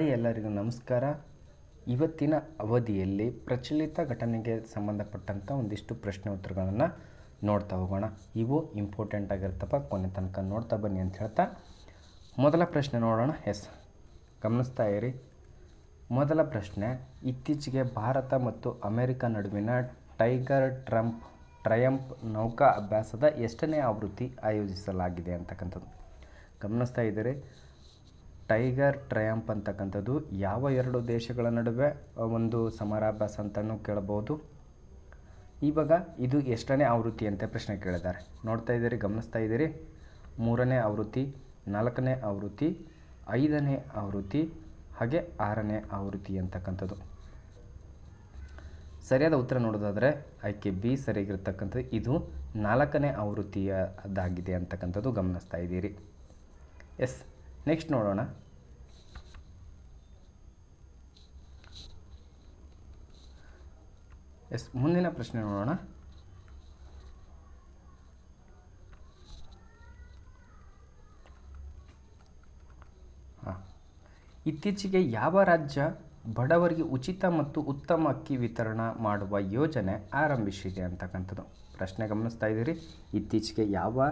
Hi ಎಲ್ಲರಿಗೂ ನಮಸ್ಕಾರ. ಇವತ್ತಿನ ಅವಧಿಯಲ್ಲಿ ಪ್ರಚಲಿತ ಘಟನೆಗೆ ಸಂಬಂಧಪಟ್ಟಂಥ ಒಂದಿಷ್ಟು ಪ್ರಶ್ನೆ ಉತ್ತರಗಳನ್ನು ನೋಡ್ತಾ ಹೋಗೋಣ. ಇವು ಇಂಪಾರ್ಟೆಂಟ್ ಆಗಿರ್ತಪ್ಪ ಕೊನೆ ತನಕ ನೋಡ್ತಾ ಬನ್ನಿ ಅಂತ ಹೇಳ್ತಾ. ಮೊದಲ ಪ್ರಶ್ನೆ ನೋಡೋಣ, ಎಸ್. ಗಮನಿಸ್ತಾ ಇರಿ. ಮೊದಲ ಪ್ರಶ್ನೆ, ಇತ್ತೀಚೆಗೆ ಭಾರತ ಮತ್ತು ಅಮೆರಿಕ ನಡುವಿನ ಟೈಗರ್ ಟ್ರಂಪ್ ಟ್ರಯಂಪ್ ನೌಕಾ ಅಭ್ಯಾಸದ ಎಷ್ಟನೇ ಆವೃತ್ತಿ ಆಯೋಜಿಸಲಾಗಿದೆ ಅಂತಕ್ಕಂಥದ್ದು. ಗಮನಿಸ್ತಾ ಇದ್ದೀರಿ. ಟೈಗರ್ ಟ್ರಯಂಪ್ ಅಂತಕ್ಕಂಥದ್ದು ಯಾವ ಎರಡು ದೇಶಗಳ ನಡುವೆ ಒಂದು ಸಮರಾಭ್ಯಾಸ ಅಂತಲೂ ಕೇಳಬಹುದು ಇವಾಗ ಇದು ಎಷ್ಟನೇ ಆವೃತ್ತಿ ಅಂತ ಪ್ರಶ್ನೆ ಕೇಳಿದ್ದಾರೆ. ನೋಡ್ತಾ ಇದ್ದೀರಿ, ಗಮನಿಸ್ತಾ ಇದ್ದೀರಿ. ಮೂರನೇ ಆವೃತ್ತಿ, ನಾಲ್ಕನೇ ಆವೃತ್ತಿ, ಐದನೇ ಆವೃತ್ತಿ, ಹಾಗೆ ಆರನೇ ಆವೃತ್ತಿ ಅಂತಕ್ಕಂಥದ್ದು. ಸರಿಯಾದ ಉತ್ತರ ನೋಡೋದಾದರೆ, ಆಯ್ಕೆ ಬಿ ಸರಿಯಾಗಿರ್ತಕ್ಕಂಥದ್ದು ಇದು ನಾಲ್ಕನೇ ಆವೃತ್ತಿಯದಾಗಿದೆ ಅಂತಕ್ಕಂಥದ್ದು ಗಮನಿಸ್ತಾ ಇದ್ದೀರಿ. ಎಸ್. ನೆಕ್ಸ್ಟ್ ನೋಡೋಣ. ಎಸ್, ಮುಂದಿನ ಪ್ರಶ್ನೆ ನೋಡೋಣ. ಇತ್ತೀಚೆಗೆ ಯಾವ ರಾಜ್ಯ ಬಡವರಿಗೆ ಉಚಿತ ಮತ್ತು ಉತ್ತಮ ಅಕ್ಕಿ ವಿತರಣಾ ಮಾಡುವ ಯೋಜನೆ ಆರಂಭಿಸಿದೆ ಅಂತಕ್ಕಂಥದ್ದು? ಪ್ರಶ್ನೆ ಗಮನಿಸ್ತಾ ಇದ್ದೀರಿ. ಇತ್ತೀಚೆಗೆ ಯಾವ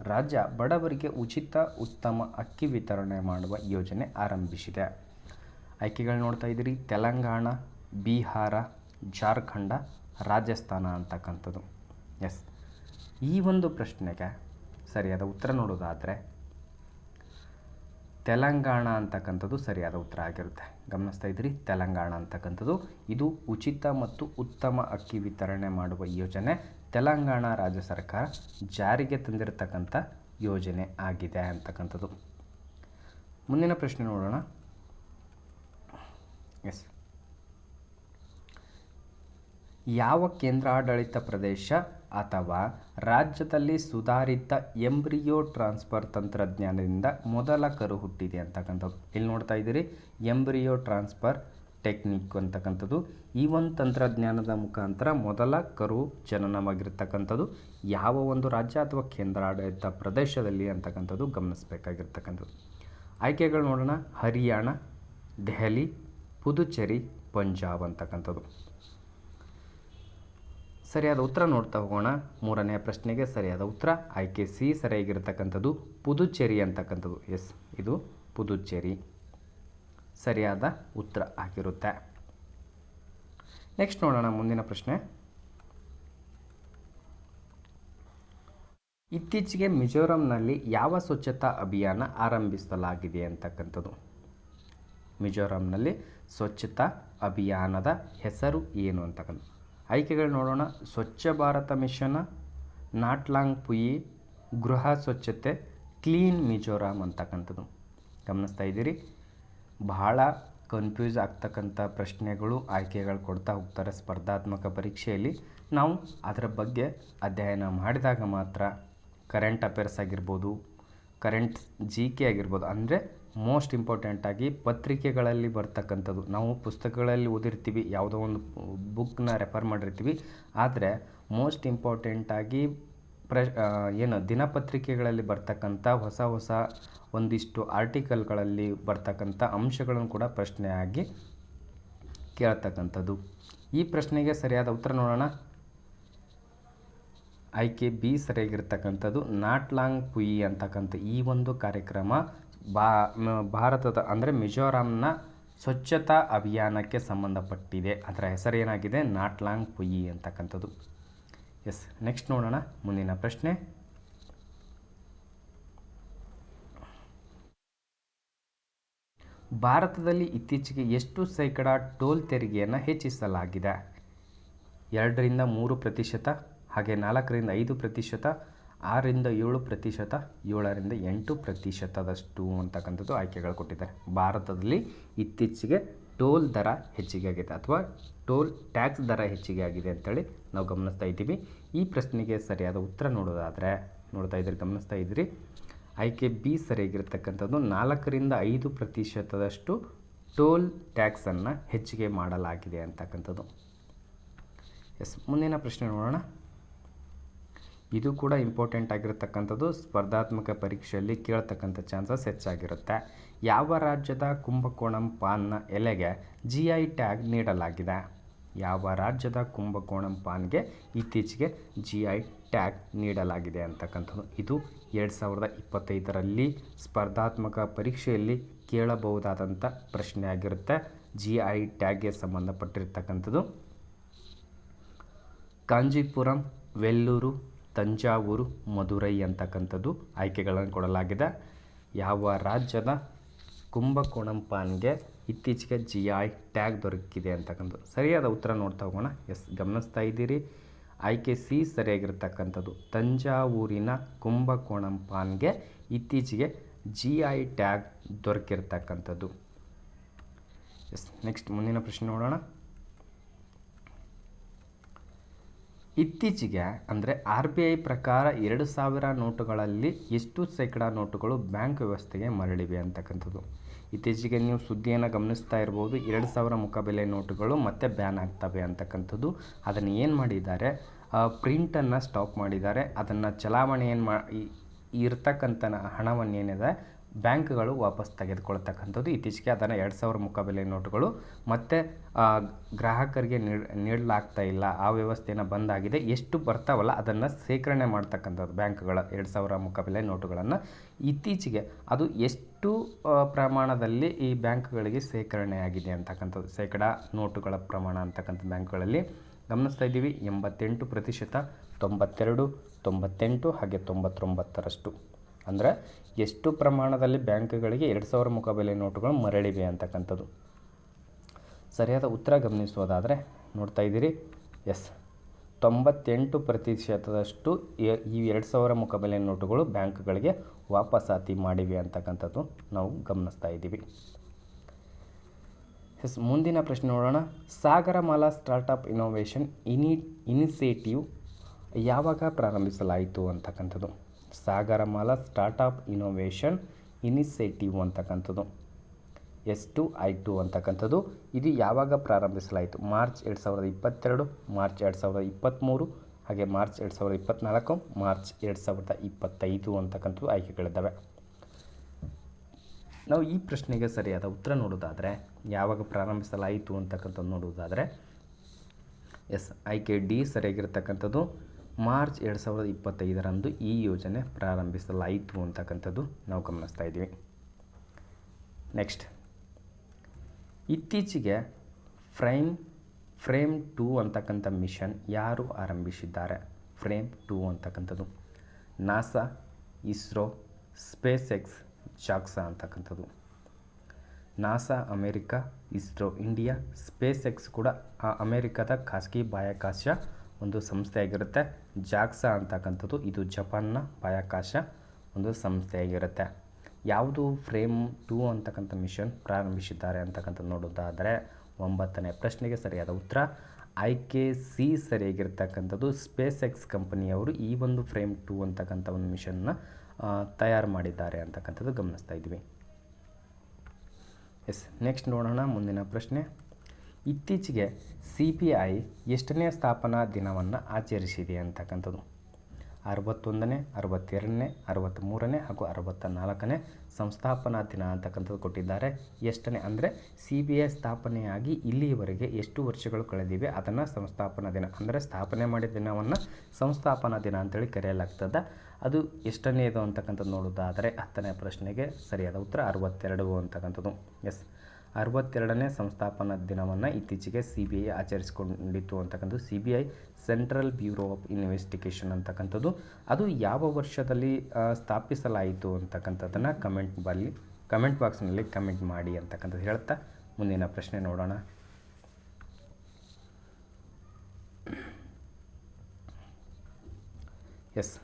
ರಾಜ್ಯ ಬಡವರಿಗೆ ಉಚಿತ ಉತ್ತಮ ಅಕ್ಕಿ ವಿತರಣೆ ಮಾಡುವ ಯೋಜನೆ ಆರಂಭಿಸಿದೆ. ಆಯ್ಕೆಗಳು ನೋಡ್ತಾ ಇದ್ದೀರಿ, ತೆಲಂಗಾಣ, ಬಿಹಾರ, ಜಾರ್ಖಂಡ, ರಾಜಸ್ಥಾನ ಅಂತಕ್ಕಂಥದ್ದು. ಎಸ್, ಈ ಒಂದು ಪ್ರಶ್ನೆಗೆ ಸರಿಯಾದ ಉತ್ತರ ನೋಡೋದಾದರೆ ತೆಲಂಗಾಣ ಅಂತಕ್ಕಂಥದ್ದು ಸರಿಯಾದ ಉತ್ತರ ಆಗಿರುತ್ತೆ. ಗಮನಿಸ್ತಾ ಇದ್ರಿ ತೆಲಂಗಾಣ ಅಂತಕ್ಕಂಥದ್ದು ಇದು ಉಚಿತ ಮತ್ತು ಉತ್ತಮ ಅಕ್ಕಿ ವಿತರಣೆ ಮಾಡುವ ಯೋಜನೆ ತೆಲಂಗಾಣ ರಾಜ್ಯ ಸರ್ಕಾರ ಜಾರಿಗೆ ತಂದಿರತಕ್ಕಂಥ ಯೋಜನೆ ಆಗಿದೆ ಅಂತಕ್ಕಂಥದ್ದು. ಮುಂದಿನ ಪ್ರಶ್ನೆ ನೋಡೋಣ. ಎಸ್ ಯಾವ ಕೇಂದ್ರಾಡಳಿತ ಪ್ರದೇಶ ಅಥವಾ ರಾಜ್ಯದಲ್ಲಿ ಸುಧಾರಿತ ಎಂಬ್ರಿಯೋ ಟ್ರಾನ್ಸ್ಫರ್ ತಂತ್ರಜ್ಞಾನದಿಂದ ಮೊದಲ ಕರು ಹುಟ್ಟಿದೆ ಅಂತಕ್ಕಂಥದ್ದು. ಇಲ್ಲಿ ನೋಡ್ತಾ ಇದ್ದೀರಿ. ಎಂಬ್ರಿಯೋ ಟ್ರಾನ್ಸ್ಫರ್ ಟೆಕ್ನಿಕ್ ಅಂತಕ್ಕಂಥದ್ದು. ಈ ಒಂದು ತಂತ್ರಜ್ಞಾನದ ಮುಖಾಂತರ ಮೊದಲ ಕರು ಜನನವಾಗಿರ್ತಕ್ಕಂಥದ್ದು. ಯಾವ ಒಂದು ರಾಜ್ಯ ಅಥವಾ ಕೇಂದ್ರಾಡಳಿತ ಪ್ರದೇಶದಲ್ಲಿ ಅಂತಕ್ಕಂಥದ್ದು ಗಮನಿಸಬೇಕಾಗಿರ್ತಕ್ಕಂಥದ್ದು. ಆಯ್ಕೆಗಳು ನೋಡೋಣ. ಹರಿಯಾಣ, ದೆಹಲಿ, ಪುದುಚೇರಿ, ಪಂಜಾಬ್ ಅಂತಕ್ಕಂಥದ್ದು. ಸರಿಯಾದ ಉತ್ತರ ನೋಡ್ತಾ ಹೋಗೋಣ. ಮೂರನೆಯ ಪ್ರಶ್ನೆಗೆ ಸರಿಯಾದ ಉತ್ತರ. ಆಯ್ಕೆ ಸಿ ಸರಿಯಾಗಿರ್ತಕ್ಕಂಥದ್ದು. ಪುದುಚೇರಿ ಅಂತಕ್ಕಂಥದ್ದು. ಎಸ್, ಇದು ಪುದುಚೇರಿ. ಸರಿಯಾದ ಉತ್ತರ ಆಗಿರುತ್ತೆ. ನೆಕ್ಸ್ಟ್ ನೋಡೋಣ ಮುಂದಿನ ಪ್ರಶ್ನೆ. ಇತ್ತೀಚೆಗೆ ಮಿಜೋರಂನಲ್ಲಿ ಯಾವ ಸ್ವಚ್ಛತಾ ಅಭಿಯಾನ ಆರಂಭಿಸಲಾಗಿದೆ ಅಂತಕ್ಕಂಥದ್ದು? ಮಿಜೋರಂನಲ್ಲಿ ಸ್ವಚ್ಛತಾ ಅಭಿಯಾನದ ಹೆಸರು ಏನು ಅಂತಕ್ಕಂಥ? ಆಯ್ಕೆಗಳು ನೋಡೋಣ. ಸ್ವಚ್ಛ ಭಾರತ ಮಿಷನ, ನಾಟ್ಲಾಂಗ್ ಪುಯಿ, ಗೃಹ ಸ್ವಚ್ಛತೆ, ಕ್ಲೀನ್ ಮಿಜೋರಾಮ್ ಅಂತಕ್ಕಂಥದ್ದು. ಗಮನಿಸ್ತಾ ಇದ್ದೀರಿ. ಬಹಳ ಕನ್ಫ್ಯೂಸ್ ಆಗ್ತಕ್ಕಂಥ ಪ್ರಶ್ನೆಗಳು, ಆಯ್ಕೆಗಳು ಕೊಡ್ತಾ ಹೋಗ್ತಾರೆ ಸ್ಪರ್ಧಾತ್ಮಕ ಪರೀಕ್ಷೆಯಲ್ಲಿ. ನಾವು ಅದರ ಬಗ್ಗೆ ಅಧ್ಯಯನ ಮಾಡಿದಾಗ ಮಾತ್ರ ಕರೆಂಟ್ ಅಫೇರ್ಸ್ ಆಗಿರ್ಬೋದು ಕರೆಂಟ್ ಜಿ ಕೆ ಆಗಿರ್ಬೋದು, ಅಂದರೆ ಮೋಸ್ಟ್ ಇಂಪಾರ್ಟೆಂಟಾಗಿ ಪತ್ರಿಕೆಗಳಲ್ಲಿ ಬರ್ತಕ್ಕಂಥದ್ದು. ನಾವು ಪುಸ್ತಕಗಳಲ್ಲಿ ಓದಿರ್ತೀವಿ, ಯಾವುದೋ ಒಂದು ಬುಕ್ನ ರೆಫರ್ ಮಾಡಿರ್ತೀವಿ, ಆದರೆ ಮೋಸ್ಟ್ ಇಂಪಾರ್ಟೆಂಟಾಗಿ ಪ್ರ ಏನು ದಿನಪತ್ರಿಕೆಗಳಲ್ಲಿ ಬರ್ತಕ್ಕಂಥ ಹೊಸ ಹೊಸ ಒಂದಿಷ್ಟು ಆರ್ಟಿಕಲ್ಗಳಲ್ಲಿ ಬರ್ತಕ್ಕಂಥ ಅಂಶಗಳನ್ನು ಕೂಡ ಪ್ರಶ್ನೆಯಾಗಿ ಕೇಳ್ತಕ್ಕಂಥದ್ದು. ಈ ಪ್ರಶ್ನೆಗೆ ಸರಿಯಾದ ಉತ್ತರ ನೋಡೋಣ. ಆಯ್ಕೆ ಬಿ ಸರಿಯಾಗಿರ್ತಕ್ಕಂಥದ್ದು. ನಾಟ್ಲಾಂಗ್ ಪುಯಿ ಅಂತಕ್ಕಂಥ ಈ ಒಂದು ಕಾರ್ಯಕ್ರಮ ಬಾ ಭಾರತದ ಅಂದರೆ ಮಿಜೋರಾಂನ ಸ್ವಚ್ಛತಾ ಅಭಿಯಾನಕ್ಕೆ ಸಂಬಂಧಪಟ್ಟಿದೆ. ಅದರ ಹೆಸರೇನಾಗಿದೆ ನಾಟ್ಲಾಂಗ್ ಪುಯಿ ಅಂತಕ್ಕಂಥದ್ದು. ಎಸ್, ನೆಕ್ಸ್ಟ್ ನೋಡೋಣ ಮುಂದಿನ ಪ್ರಶ್ನೆ. ಭಾರತದಲ್ಲಿ ಇತ್ತೀಚೆಗೆ ಎಷ್ಟು ಶೇಕಡ ಟೋಲ್ ತೆರಿಗೆಯನ್ನು ಹೆಚ್ಚಿಸಲಾಗಿದೆ? ಎರಡರಿಂದ ಮೂರು ಪ್ರತಿಶತ, ಹಾಗೆ ನಾಲ್ಕರಿಂದ ಐದು ಪ್ರತಿಶತ, ಆರರಿಂದ ಏಳು ಪ್ರತಿಶತ, ಏಳರಿಂದ ಎಂಟು ಪ್ರತಿಶತದಷ್ಟು ಅಂತಕ್ಕಂಥದ್ದು ಆಯ್ಕೆಗಳು ಕೊಟ್ಟಿದ್ದಾರೆ. ಭಾರತದಲ್ಲಿ ಇತ್ತೀಚೆಗೆ ಟೋಲ್ ದರ ಹೆಚ್ಚಿಗೆ ಆಗಿದೆ ಅಥವಾ ಟೋಲ್ ಟ್ಯಾಕ್ಸ್ ದರ ಹೆಚ್ಚಿಗೆ ಆಗಿದೆ ಅಂತೇಳಿ ನಾವು ಗಮನಿಸ್ತಾ ಇದ್ದೀವಿ. ಈ ಪ್ರಶ್ನೆಗೆ ಸರಿಯಾದ ಉತ್ತರ ನೋಡೋದಾದರೆ, ನೋಡ್ತಾ ಇದ್ದೀರಿ ಗಮನಿಸ್ತಾ ಇದ್ದೀರಿ ಆಯ್ಕೆ ಬಿ ಸರಿಯಾಗಿರ್ತಕ್ಕಂಥದ್ದು ನಾಲ್ಕರಿಂದ ಐದು ಪ್ರತಿಶತದಷ್ಟು ಟೋಲ್ ಟ್ಯಾಕ್ಸನ್ನು ಹೆಚ್ಚಿಗೆ ಮಾಡಲಾಗಿದೆ ಅಂತಕ್ಕಂಥದ್ದು. ಎಸ್, ಮುಂದಿನ ಪ್ರಶ್ನೆ ನೋಡೋಣ. ಇದು ಕೂಡ ಇಂಪಾರ್ಟೆಂಟ್ ಆಗಿರತಕ್ಕಂಥದ್ದು, ಸ್ಪರ್ಧಾತ್ಮಕ ಪರೀಕ್ಷೆಯಲ್ಲಿ ಕೇಳ್ತಕ್ಕಂಥ ಚಾನ್ಸಸ್ ಹೆಚ್ಚಾಗಿರುತ್ತೆ. ಯಾವ ರಾಜ್ಯದ ಕುಂಭಕೋಣಂ ಪಾನ್ನ ಎಲೆಗೆ ಜಿ ಐ ಟ್ಯಾಗ್ ನೀಡಲಾಗಿದೆ? ಯಾವ ರಾಜ್ಯದ ಕುಂಭಕೋಣಂ ಪಾನ್ಗೆ ಇತ್ತೀಚೆಗೆ ಜಿ ಐ ಟ್ಯಾಗ್ ನೀಡಲಾಗಿದೆ ಅಂತಕ್ಕಂಥದ್ದು. ಇದು ಎರಡು ಸಾವಿರದ ಇಪ್ಪತ್ತೈದರಲ್ಲಿ ಸ್ಪರ್ಧಾತ್ಮಕ ಪರೀಕ್ಷೆಯಲ್ಲಿ ಕೇಳಬಹುದಾದಂಥ ಪ್ರಶ್ನೆ ಆಗಿರುತ್ತೆ ಜಿ ಐ ಟ್ಯಾಗ್ಗೆ ಸಂಬಂಧಪಟ್ಟಿರ್ತಕ್ಕಂಥದ್ದು. ಕಾಂಜಿಪುರಂ, ವೆಲ್ಲೂರು, ತಂಜಾವೂರು, ಮಧುರೈ ಅಂತಕ್ಕಂಥದ್ದು ಆಯ್ಕೆಗಳನ್ನು ಕೊಡಲಾಗಿದೆ. ಯಾವ ರಾಜ್ಯದ ಕುಂಭಕೋಣಂ ಪಾನ್ಗೆ ಇತ್ತೀಚೆಗೆ ಜಿ ಐ ಟ್ಯಾಗ್ ದೊರಕಿದೆ ಅಂತಕ್ಕಂಥದ್ದು. ಸರಿಯಾದ ಉತ್ತರ ನೋಡ್ತಾ ಹೋಗೋಣ. ಎಸ್, ಗಮನಿಸ್ತಾ ಇದ್ದೀರಿ. ಆಯ್ಕೆ ಸಿ ಸರಿಯಾಗಿರ್ತಕ್ಕಂಥದ್ದು. ತಂಜಾವೂರಿನ ಕುಂಭಕೋಣಂ ಪಾನ್ಗೆ ಇತ್ತೀಚೆಗೆ ಜಿ ಐ ಟ್ಯಾಗ್ ದೊರಕಿರ್ತಕ್ಕಂಥದ್ದು. ಎಸ್, ನೆಕ್ಸ್ಟ್ ಮುಂದಿನ ಪ್ರಶ್ನೆ ನೋಡೋಣ. ಇತ್ತೀಚೆಗೆ ಅಂದರೆ ಆರ್ ಬಿ ಐ ಪ್ರಕಾರ ಎರಡು ಸಾವಿರ ನೋಟುಗಳಲ್ಲಿ ಎಷ್ಟು ಶೇಕಡ ನೋಟುಗಳು ಬ್ಯಾಂಕ್ ವ್ಯವಸ್ಥೆಗೆ ಮರಳಿವೆ ಅಂತಕ್ಕಂಥದ್ದು. ಇತ್ತೀಚೆಗೆ ನೀವು ಸುದ್ದಿಯನ್ನು ಗಮನಿಸ್ತಾ ಇರ್ಬೋದು. ಎರಡು ಸಾವಿರ ಮುಖಬೆಲೆ ನೋಟುಗಳು ಮತ್ತೆ ಬ್ಯಾನ್ ಆಗ್ತವೆ ಅಂತಕ್ಕಂಥದ್ದು. ಅದನ್ನು ಏನು ಮಾಡಿದ್ದಾರೆ? ಪ್ರಿಂಟನ್ನು ಸ್ಟಾಪ್ ಮಾಡಿದ್ದಾರೆ. ಅದನ್ನು ಚಲಾವಣೆ ಏನು ಮಾ ಇರ್ತಕ್ಕಂಥ ಹಣವನ್ನು ಏನಿದೆ ಬ್ಯಾಂಕ್ಗಳು ವಾಪಸ್ ತೆಗೆದುಕೊಳ್ತಕ್ಕಂಥದ್ದು. ಇತ್ತೀಚೆಗೆ ಅದನ್ನು ಎರಡು ಸಾವಿರ ಮುಖಬೆಲೆ ನೋಟುಗಳು. ಮತ್ತು ಗ್ರಾಹಕರಿಗೆ ನೀಡ್, ನೀಡಲಾಗ್ತಾ ಇಲ್ಲ. ಆ ವ್ಯವಸ್ಥೆಯನ್ನು ಬಂದಾಗಿದೆ. ಎಷ್ಟು ಬರ್ತಾವಲ್ಲ ಅದನ್ನು ಶೇಖರಣೆ ಮಾಡ್ತಕ್ಕಂಥದ್ದು ಬ್ಯಾಂಕ್ಗಳ ಎರಡು ಸಾವಿರ ಮುಖಬೆಲೆ ನೋಟುಗಳನ್ನು. ಇತ್ತೀಚೆಗೆ ಅದು ಎಷ್ಟು ಪ್ರಮಾಣದಲ್ಲಿ ಈ ಬ್ಯಾಂಕ್ಗಳಿಗೆ ಶೇಖರಣೆ ಆಗಿದೆ ಅಂತಕ್ಕಂಥದ್ದು. ಶೇಕಡ ನೋಟುಗಳ ಪ್ರಮಾಣ ಅಂತಕ್ಕಂಥ ಬ್ಯಾಂಕ್ಗಳಲ್ಲಿ. ಗಮನಿಸ್ತಾ ಇದ್ದೀವಿ. ಎಂಬತ್ತೆಂಟು ಪ್ರತಿಶತ, ತೊಂಬತ್ತೆರಡು, ತೊಂಬತ್ತೆಂಟು, ಹಾಗೆ ತೊಂಬತ್ತೊಂಬತ್ತರಷ್ಟು. ಅಂದರೆ ಎಷ್ಟು ಪ್ರಮಾಣದಲ್ಲಿ ಬ್ಯಾಂಕ್ಗಳಿಗೆ ಎರಡು ಸಾವಿರ ಮುಖಬೆಲೆ ನೋಟುಗಳು ಮರಳಿವೆ ಅಂತಕ್ಕಂಥದ್ದು. ಸರಿಯಾದ ಉತ್ತರ ಗಮನಿಸೋದಾದರೆ ನೋಡ್ತಾ ಇದ್ದೀರಿ. ಎಸ್. ತೊಂಬತ್ತೆಂಟು ಪ್ರತಿಶತದಷ್ಟು ಈ ಎರಡು ಸಾವಿರ ಮುಖಬೆಲೆ ನೋಟುಗಳು ಬ್ಯಾಂಕ್ಗಳಿಗೆ ವಾಪಸಾತಿ ಮಾಡಿವೆ ಅಂತಕ್ಕಂಥದ್ದು ನಾವು ಗಮನಿಸ್ತಾ ಇದ್ದೀವಿ. ಎಸ್, ಮುಂದಿನ ಪ್ರಶ್ನೆ ನೋಡೋಣ. ಸಾಗರಮಾಲಾ ಸ್ಟಾರ್ಟಪ್ ಇನೋವೇಷನ್ ಇನಿ, ಇನಿಷಿಯೇಟಿವ್ ಯಾವಾಗ ಪ್ರಾರಂಭಿಸಲಾಯಿತು ಅಂತಕ್ಕಂಥದ್ದು. ಸಾಗರಮಾಲಾ ಸ್ಟಾರ್ಟಪ್ ಇನೋವೇಷನ್ ಇನಿಷಿಯೇಟಿವ್ ಅಂತಕ್ಕಂಥದ್ದು. ಎಸ್ ಟು ಐ ಟು ಅಂತಕ್ಕಂಥದ್ದು. ಇದು ಯಾವಾಗ ಪ್ರಾರಂಭಿಸಲಾಯಿತು? ಮಾರ್ಚ್ ಎರಡು ಸಾವಿರದ ಇಪ್ಪತ್ತೆರಡು, ಮಾರ್ಚ್ ಎರಡು ಸಾವಿರದ ಇಪ್ಪತ್ತ್ಮೂರು, ಹಾಗೆ ಮಾರ್ಚ್ ಎರಡು ಸಾವಿರದ ಇಪ್ಪತ್ತ್ನಾಲ್ಕು ಮಾರ್ಚ್ ಎರಡು ಸಾವಿರದ ಇಪ್ಪತ್ತೈದು ಅಂತಕ್ಕಂಥದ್ದು ಆಯ್ಕೆಗಳಿದ್ದಾವೆ. ನಾವು ಈ ಪ್ರಶ್ನೆಗೆ ಸರಿಯಾದ ಉತ್ತರ ನೋಡೋದಾದರೆ ಯಾವಾಗ ಪ್ರಾರಂಭಿಸಲಾಯಿತು ಅಂತಕ್ಕಂಥದ್ದು ನೋಡುವುದಾದರೆ, ಎಸ್ ಆಯ್ಕೆ ಡಿ ಸರಿಯಾಗಿರ್ತಕ್ಕಂಥದ್ದು ಮಾರ್ಚ್ ಎರಡು ಸಾವಿರದ ಇಪ್ಪತ್ತೈದರಂದು ಈ ಯೋಜನೆ ಪ್ರಾರಂಭಿಸಲಾಯಿತು ಅಂತಕ್ಕಂಥದ್ದು ನಾವು ಗಮನಿಸ್ತಾ ಇದ್ದೀವಿ. ನೆಕ್ಸ್ಟ್ ಇತ್ತೀಚೆಗೆ ಫ್ರೈಮ್, ಫ್ರೇಮ್ ಟೂ ಅಂತಕ್ಕಂಥ ಮಿಷನ್ ಯಾರು ಆರಂಭಿಸಿದ್ದಾರೆ? ಫ್ರೇಮ್ ಟೂ ಅಂತಕ್ಕಂಥದ್ದು. NASA, ISRO SpaceX JAXA ಅಂತಕ್ಕಂಥದ್ದು. NASA, America, ISRO, India SpaceX ಕೂಡ ಆ ಅಮೇರಿಕಾದ ಖಾಸಗಿ ಬಾಹ್ಯಾಕಾಶ ಒಂದು ಸಂಸ್ಥೆಯಾಗಿರುತ್ತೆ. ಜಾಕ್ಸಾ ಅಂತಕ್ಕಂಥದ್ದು. ಇದು ಜಪಾನ್ನ ಬಾಹ್ಯಾಕಾಶ ಒಂದು ಸಂಸ್ಥೆಯಾಗಿರುತ್ತೆ. ಯಾವುದು ಫ್ರೇಮ್ ಟೂ ಅಂತಕ್ಕಂಥ ಮಿಷನ್ ಪ್ರಾರಂಭಿಸಿದ್ದಾರೆ ಅಂತಕ್ಕಂಥದ್ದು ನೋಡೋದಾದರೆ ಒಂಬತ್ತನೇ ಪ್ರಶ್ನೆಗೆ ಸರಿಯಾದ ಉತ್ತರ. ಆಯ್ಕೆ ಸಿ ಸರಿಯಾಗಿರ್ತಕ್ಕಂಥದ್ದು. ಸ್ಪೇಸ್ ಎಕ್ಸ್ ಕಂಪನಿಯವರು ಈ ಒಂದು ಫ್ರೇಮ್ ಟೂ ಅಂತಕ್ಕಂಥ ಒಂದು ಮಿಷನ್ನ ತಯಾರು ಮಾಡಿದ್ದಾರೆ ಅಂತಕ್ಕಂಥದ್ದು ಗಮನಿಸ್ತಾ ಇದ್ವಿ ಎಸ್, ನೆಕ್ಸ್ಟ್ ನೋಡೋಣ ಮುಂದಿನ ಪ್ರಶ್ನೆ. ಇತ್ತೀಚೆಗೆ ಸಿ ಪಿ ಐ ಎಷ್ಟನೇ ಸ್ಥಾಪನಾ ದಿನವನ್ನು ಆಚರಿಸಿದೆ ಅಂತಕ್ಕಂಥದ್ದು. ಅರವತ್ತೊಂದನೇ, ಅರವತ್ತೆರಡನೇ ಅರವತ್ತ್ಮೂರನೇ ಹಾಗೂ ಅರವತ್ತ ನಾಲ್ಕನೇ ಸಂಸ್ಥಾಪನಾ ದಿನ ಅಂತಕ್ಕಂಥದ್ದು ಕೊಟ್ಟಿದ್ದಾರೆ. ಎಷ್ಟನೇ ಅಂದರೆ ಸಿ ಬಿ ಐ ಸ್ಥಾಪನೆಯಾಗಿ ಇಲ್ಲಿಯವರೆಗೆ ಎಷ್ಟು ವರ್ಷಗಳು ಕಳೆದಿವೆ ಅದನ್ನು ಸಂಸ್ಥಾಪನಾ ದಿನ ಅಂದರೆ ಸ್ಥಾಪನೆ ಮಾಡಿದ ದಿನವನ್ನು ಸಂಸ್ಥಾಪನಾ ದಿನ ಅಂತೇಳಿ ಕರೆಯಲಾಗ್ತದೆ. ಅದು ಎಷ್ಟನೇದು ಅಂತಕ್ಕಂಥದ್ದು ನೋಡೋದಾದರೆ ಹತ್ತನೇ ಪ್ರಶ್ನೆಗೆ ಸರಿಯಾದ ಉತ್ತರ ಅರವತ್ತೆರಡು ಅಂತಕ್ಕಂಥದ್ದು. ಎಸ್. ಅರವತ್ತೆರಡನೇ ಸಂಸ್ಥಾಪನಾ ದಿನವನ್ನು ಇತ್ತೀಚೆಗೆ ಸಿ ಬಿ ಐ ಆಚರಿಸಿಕೊಂಡಿತ್ತು ಅಂತಕ್ಕಂಥದ್ದು. C B I central bureau of investigation ಅಂತಕ್ಕಂಥದ್ದು. ಅದು ಯಾವ ವರ್ಷದಲ್ಲಿ ಸ್ಥಾಪಿಸಲಾಯಿತು ಅಂತಕ್ಕಂಥದ್ದನ್ನು ಕಮೆಂಟ್ ಬಲ್ಲಿ ಕಮೆಂಟ್ ಬಾಕ್ಸ್ನಲ್ಲಿ ಕಮೆಂಟ್ ಮಾಡಿ ಅಂತಕ್ಕಂಥದ್ದು ಹೇಳ್ತಾ ಮುಂದಿನ ಪ್ರಶ್ನೆ ನೋಡೋಣ. ಎಸ್.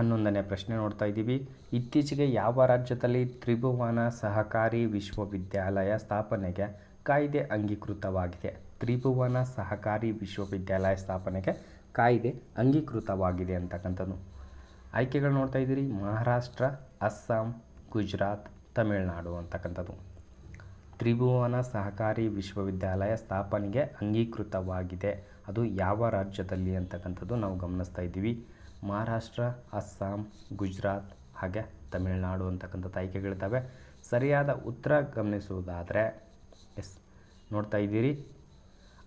ಹನ್ನೊಂದನೇ ಪ್ರಶ್ನೆ ನೋಡ್ತಾ ಇದ್ದೀವಿ. ಇತ್ತೀಚೆಗೆ ಯಾವ ರಾಜ್ಯದಲ್ಲಿ ತ್ರಿಭುವನ ಸಹಕಾರಿ ವಿಶ್ವವಿದ್ಯಾಲಯ ಸ್ಥಾಪನೆಗೆ ಕಾಯ್ದೆ ಅಂಗೀಕೃತವಾಗಿದೆ? ತ್ರಿಭುವನ ಸಹಕಾರಿ ವಿಶ್ವವಿದ್ಯಾಲಯ ಸ್ಥಾಪನೆಗೆ ಕಾಯ್ದೆ ಅಂಗೀಕೃತವಾಗಿದೆ ಅಂತಕ್ಕಂಥದ್ದು. ಆಯ್ಕೆಗಳು ನೋಡ್ತಾ ಇದ್ದೀರಿ. ಮಹಾರಾಷ್ಟ್ರ, ಅಸ್ಸಾಂ, ಗುಜರಾತ್, ತಮಿಳುನಾಡು ಅಂತಕ್ಕಂಥದ್ದು. ತ್ರಿಭುವನ ಸಹಕಾರಿ ವಿಶ್ವವಿದ್ಯಾಲಯ ಸ್ಥಾಪನೆಗೆ ಅಂಗೀಕೃತವಾಗಿದೆ. ಅದು ಯಾವ ರಾಜ್ಯದಲ್ಲಿ ಅಂತಕ್ಕಂಥದ್ದು ನಾವು ಗಮನಿಸ್ತಾ ಇದ್ದೀವಿ. ಮಹಾರಾಷ್ಟ್ರ, ಅಸ್ಸಾಂ, ಗುಜರಾತ್ ಹಾಗೆ ತಮಿಳುನಾಡು ಅಂತಕ್ಕಂಥದ್ದು ಆಯ್ಕೆಗಳಿದ್ದಾವೆ ಸರಿಯಾದ ಉತ್ತರ ಗಮನಿಸುವುದಾದರೆ, ಎಸ್, ನೋಡ್ತಾ ಇದ್ದೀರಿ.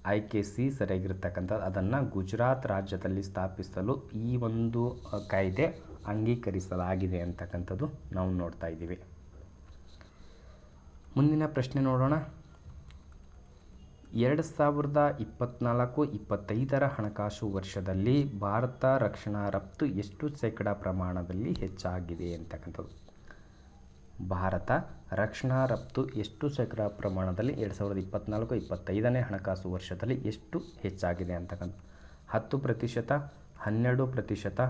ಆಯ್ಕೆ ಸಿ ಸರಿಯಾಗಿರ್ತಕ್ಕಂಥದ್ದು. ಅದನ್ನು ಗುಜರಾತ್ ರಾಜ್ಯದಲ್ಲಿ ಸ್ಥಾಪಿಸಲು ಈ ಒಂದು ಕಾಯ್ದೆ ಅಂಗೀಕರಿಸಲಾಗಿದೆ ಅಂತಕ್ಕಂಥದ್ದು ನಾವು ನೋಡ್ತಾ ಇದ್ದೀವಿ. ಮುಂದಿನ ಪ್ರಶ್ನೆ ನೋಡೋಣ. ಎರಡು ಸಾವಿರದ ಇಪ್ಪತ್ತ್ನಾಲ್ಕು ಇಪ್ಪತ್ತೈದರ ಹಣಕಾಸು ವರ್ಷದಲ್ಲಿ ಭಾರತ ರಕ್ಷಣಾ ರಫ್ತು ಎಷ್ಟು ಶೇಕಡ ಪ್ರಮಾಣದಲ್ಲಿ ಹೆಚ್ಚಾಗಿದೆ ಅಂತಕ್ಕಂಥದ್ದು. ಭಾರತ ರಕ್ಷಣಾ ರಫ್ತು ಎಷ್ಟು ಶೇಕಡ ಪ್ರಮಾಣದಲ್ಲಿ ಎರಡು ಸಾವಿರದ ಇಪ್ಪತ್ತ್ನಾಲ್ಕು ಇಪ್ಪತ್ತೈದನೇ ಹಣಕಾಸು ವರ್ಷದಲ್ಲಿ ಎಷ್ಟು ಹೆಚ್ಚಾಗಿದೆ ಅಂತಕ್ಕಂಥ ಹತ್ತು ಪ್ರತಿಶತ, ಹನ್ನೆರಡು ಪ್ರತಿಶತ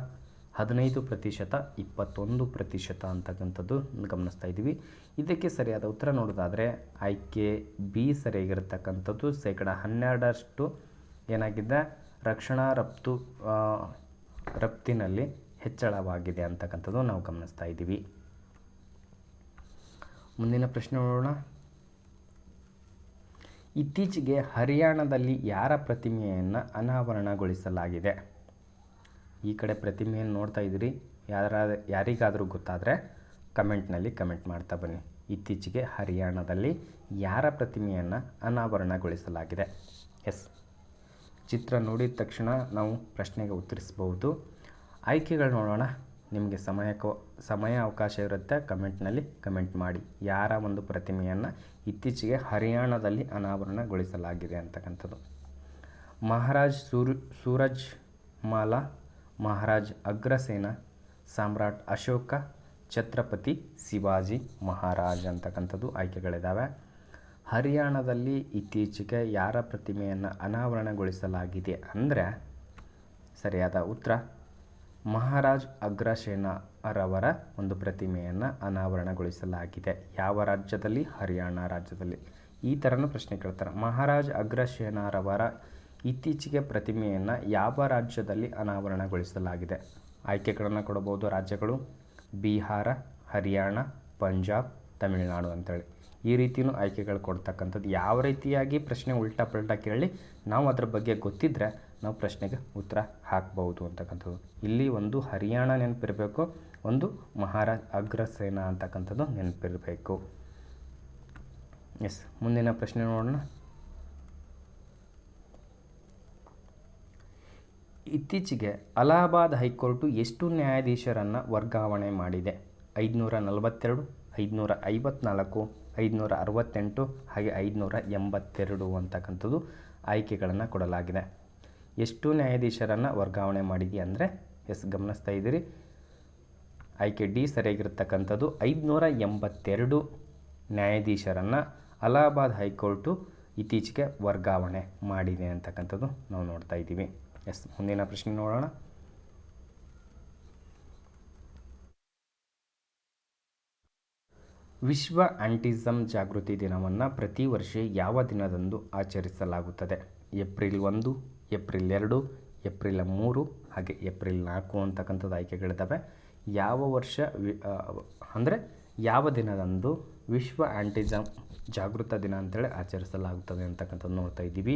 ಹದಿನೈದು ಪ್ರತಿಶತ, ಇಪ್ಪತ್ತೊಂದು ಪ್ರತಿಶತ ಅಂತಕ್ಕಂಥದ್ದು ಗಮನಿಸ್ತಾ ಇದ್ದೀವಿ. ಇದಕ್ಕೆ ಸರಿಯಾದ ಉತ್ತರ ನೋಡೋದಾದರೆ, ಆಯ್ಕೆ ಬಿ ಸರಿಯಾಗಿರ್ತಕ್ಕಂಥದ್ದು. ಶೇಕಡ ಹನ್ನೆರಡರಷ್ಟು ಏನಾಗಿದೆ? ರಕ್ಷಣಾ ರಫ್ತು ರಫ್ತಿನಲ್ಲಿ ಹೆಚ್ಚಳವಾಗಿದೆ ಅಂತಕ್ಕಂಥದ್ದು ನಾವು ಗಮನಿಸ್ತಾ ಇದ್ದೀವಿ. ಮುಂದಿನ ಪ್ರಶ್ನೆ ನೋಡೋಣ. ಇತ್ತೀಚೆಗೆ ಹರಿಯಾಣದಲ್ಲಿ ಯಾರ ಪ್ರತಿಮೆಯನ್ನು ಅನಾವರಣಗೊಳಿಸಲಾಗಿದೆ? ಈ ಕಡೆ ಪ್ರತಿಮೆಯನ್ನು ನೋಡ್ತಾ ಇದ್ದೀರಿ? ಯಾರ ಯಾರಿಗಾದರೂ ಗೊತ್ತಾದರೆ ಕಮೆಂಟ್ನಲ್ಲಿ ಕಮೆಂಟ್ ಮಾಡ್ತಾ ಬನ್ನಿ. ಇತ್ತೀಚೆಗೆ ಹರಿಯಾಣದಲ್ಲಿ ಯಾರ ಪ್ರತಿಮೆಯನ್ನು ಅನಾವರಣಗೊಳಿಸಲಾಗಿದೆ? ಎಸ್ ಚಿತ್ರ ನೋಡಿದ ತಕ್ಷಣ ನಾವು ಪ್ರಶ್ನೆಗೆ ಉತ್ತರಿಸಬಹುದು. ಆಯ್ಕೆಗಳು ನೋಡೋಣ. ನಿಮಗೆ ಸಮಯ ಸಮಯ ಅವಕಾಶ ಇರುತ್ತೆ. ಕಮೆಂಟ್ನಲ್ಲಿ ಕಮೆಂಟ್ ಮಾಡಿ. ಯಾರ ಒಂದು ಪ್ರತಿಮೆಯನ್ನು ಇತ್ತೀಚೆಗೆ ಹರಿಯಾಣದಲ್ಲಿ ಅನಾವರಣಗೊಳಿಸಲಾಗಿದೆ ಅಂತಕ್ಕಂಥದ್ದು. ಮಹಾರಾಜ್ ಸೂರ್, ಸೂರಜ್ ಮಾಲಾ ಮಹಾರಾಜ್ ಅಗ್ರಸೇನ ಸಾಮ್ರಾಟ್ ಅಶೋಕ, ಛತ್ರಪತಿ ಶಿವಾಜಿ ಮಹಾರಾಜ್ ಅಂತಕ್ಕಂಥದ್ದು ಆಯ್ಕೆಗಳಿದ್ದಾವೆ. ಹರಿಯಾಣದಲ್ಲಿ ಇತ್ತೀಚೆಗೆ ಯಾರ ಪ್ರತಿಮೆಯನ್ನು ಅನಾವರಣಗೊಳಿಸಲಾಗಿದೆ ಅಂದರೆ, ಸರಿಯಾದ ಉತ್ತರ, ಮಹಾರಾಜ್ ಅಗ್ರಸೇನ ರವರ ಒಂದು ಪ್ರತಿಮೆಯನ್ನು ಅನಾವರಣಗೊಳಿಸಲಾಗಿದೆ. ಯಾವ ರಾಜ್ಯದಲ್ಲಿ? ಹರಿಯಾಣ ರಾಜ್ಯದಲ್ಲಿ. ಈ ಥರನೂ ಪ್ರಶ್ನೆ ಕೇಳ್ತಾರೆ. ಮಹಾರಾಜ್ ಅಗ್ರಸೇನರವರ ಇತ್ತೀಚೆಗೆ ಪ್ರತಿಮೆಯನ್ನು ಯಾವ ರಾಜ್ಯದಲ್ಲಿ ಅನಾವರಣಗೊಳಿಸಲಾಗಿದೆ? ಆಯ್ಕೆಗಳನ್ನು ಕೊಡಬಹುದು ರಾಜ್ಯಗಳು ಬಿಹಾರ, ಹರಿಯಾಣ, ಪಂಜಾಬ್, ತಮಿಳುನಾಡು ಅಂತೇಳಿ. ಈ ರೀತಿಯೂ ಆಯ್ಕೆಗಳು ಕೊಡ್ತಕ್ಕಂಥದ್ದು. ಯಾವ ರೀತಿಯಾಗಿ ಪ್ರಶ್ನೆ ಉಲ್ಟಾ ಪಲ್ಟಾ ಕೇಳಿ ನಾವು ಅದ್ರ ಬಗ್ಗೆ ಗೊತ್ತಿದ್ದರೆ ನಾವು ಪ್ರಶ್ನೆಗೆ ಉತ್ತರ ಹಾಕ್ಬೋದು ಅಂತಕ್ಕಂಥದ್ದು. ಇಲ್ಲಿ ಒಂದು ಹರಿಯಾಣ ನೆನಪಿರಬೇಕು, ಒಂದು ಮಹಾರಾಜ್ ಅಗ್ರಸೇನ ಅಂತಕ್ಕಂಥದ್ದು ನೆನಪಿರಬೇಕು. ಎಸ್ ಮುಂದಿನ ಪ್ರಶ್ನೆ ನೋಡೋಣ. ಇತ್ತೀಚೆಗೆ ಅಲಹಾಬಾದ್ ಹೈಕೋರ್ಟು ಎಷ್ಟು ನ್ಯಾಯಾಧೀಶರನ್ನು ವರ್ಗಾವಣೆ ಮಾಡಿದೆ? ಐದುನೂರ ನಲವತ್ತೆರಡು, ಐದುನೂರ ಐವತ್ನಾಲ್ಕು, ಐದುನೂರ ಅರವತ್ತೆಂಟು ಹಾಗೆ ಐದುನೂರ ಎಂಬತ್ತೆರಡು ಅಂತಕ್ಕಂಥದ್ದು ಆಯ್ಕೆಗಳನ್ನು ಕೊಡಲಾಗಿದೆ. ಎಷ್ಟು ನ್ಯಾಯಾಧೀಶರನ್ನು ವರ್ಗಾವಣೆ ಮಾಡಿದೆಯಾ ಅಂದರೆ, ಎಸ್, ಗಮನಿಸ್ತಾ ಇದ್ದೀರಿ. ಆಯ್ಕೆ ಡಿ ಸರಿಯಾಗಿರ್ತಕ್ಕಂಥದ್ದು ಐದುನೂರ ಎಂಬತ್ತೆರಡು ನ್ಯಾಯಾಧೀಶರನ್ನು ಅಲಹಾಬಾದ್ ಹೈಕೋರ್ಟು ಇತ್ತೀಚೆಗೆ ವರ್ಗಾವಣೆ ಮಾಡಿದೆ ಅಂತಕ್ಕಂಥದ್ದು ನಾವು ನೋಡ್ತಾ ಇದ್ದೀವಿ. ಎಸ್, ಮುಂದಿನ ಪ್ರಶ್ನೆ ನೋಡೋಣ. ವಿಶ್ವ ಆಂಟಿಸಮ್ ಜಾಗೃತಿ ದಿನವನ್ನು ಪ್ರತಿ ವರ್ಷ ಯಾವ ದಿನದಂದು ಆಚರಿಸಲಾಗುತ್ತದೆ? ಏಪ್ರಿಲ್ ಒಂದು, ಏಪ್ರಿಲ್ ಎರಡು, ಏಪ್ರಿಲ್ ಮೂರು, ಹಾಗೆ ಏಪ್ರಿಲ್ ನಾಲ್ಕು ಅಂತಕ್ಕಂಥದ್ದು ಆಯ್ಕೆಗಳಿದ್ದಾವೆ. ಯಾವ ವರ್ಷ ವಿ ಅಂದರೆ ಯಾವ ದಿನದಂದು ವಿಶ್ವ ಆ್ಯಂಟಿಸಮ್ ಜಾಗೃತ ದಿನ ಅಂತೇಳಿ ಆಚರಿಸಲಾಗುತ್ತದೆ ಅಂತಕ್ಕಂಥದ್ದು ನೋಡ್ತಾ ಇದ್ದೀವಿ.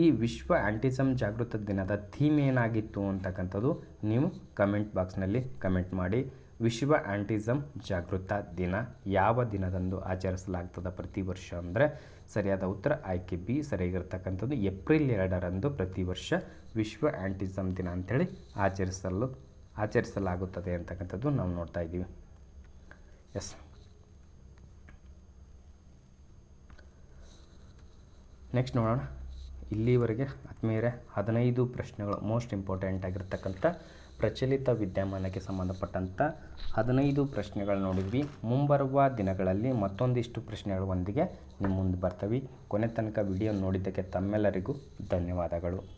ಈ ವಿಶ್ವ ಆ್ಯಂಟಿಸಮ್ ಜಾಗೃತ ದಿನದ ಥೀಮ್ ಏನಾಗಿತ್ತು ಅಂತಕ್ಕಂಥದ್ದು ನೀವು ಕಮೆಂಟ್ ಬಾಕ್ಸ್ನಲ್ಲಿ ಕಮೆಂಟ್ ಮಾಡಿ. ವಿಶ್ವ ಆ್ಯಂಟಿಸಮ್ ಜಾಗೃತ ದಿನ ಯಾವ ದಿನದಂದು ಆಚರಿಸಲಾಗ್ತದೆ ಪ್ರತಿ ವರ್ಷ ಅಂದರೆ ಸರಿಯಾದ ಉತ್ತರ ಆಯ್ಕೆ ಬಿ ಸರಿಯಾಗಿರ್ತಕ್ಕಂಥದ್ದು ಏಪ್ರಿಲ್ ಎರಡರಂದು ಪ್ರತಿ ವರ್ಷ ವಿಶ್ವ ಆ್ಯಂಟಿಸಮ್ ದಿನ ಅಂಥೇಳಿ ಆಚರಿಸಲು ಆಚರಿಸಲಾಗುತ್ತದೆ ಅಂತಕ್ಕಂಥದ್ದು ನಾವು ನೋಡ್ತಾ ಇದ್ದೀವಿ. ಎಸ್ ನೆಕ್ಸ್ಟ್ ನೋಡೋಣ. ಇಲ್ಲಿವರೆಗೆ ಆತ್ಮೀಯರೇ, ಹದಿನೈದು ಪ್ರಶ್ನೆಗಳು ಮೋಸ್ಟ್ ಇಂಪಾರ್ಟೆಂಟ್ ಆಗಿರ್ತಕ್ಕಂಥ ಪ್ರಚಲಿತ ವಿದ್ಯಮಾನಕ್ಕೆ ಸಂಬಂಧಪಟ್ಟಂಥ ಹದಿನೈದು ಪ್ರಶ್ನೆಗಳು ನೋಡಿದ್ವಿ. ಮುಂಬರುವ ದಿನಗಳಲ್ಲಿ ಮತ್ತೊಂದಿಷ್ಟು ಪ್ರಶ್ನೆಗಳೊಂದಿಗೆ ನಿಮ್ಮ ಮುಂದೆ ಬರ್ತವೆ. ಕೊನೆ ತನಕ ವಿಡಿಯೋ ನೋಡಿದ್ದಕ್ಕೆ ತಮ್ಮೆಲ್ಲರಿಗೂ ಧನ್ಯವಾದಗಳು.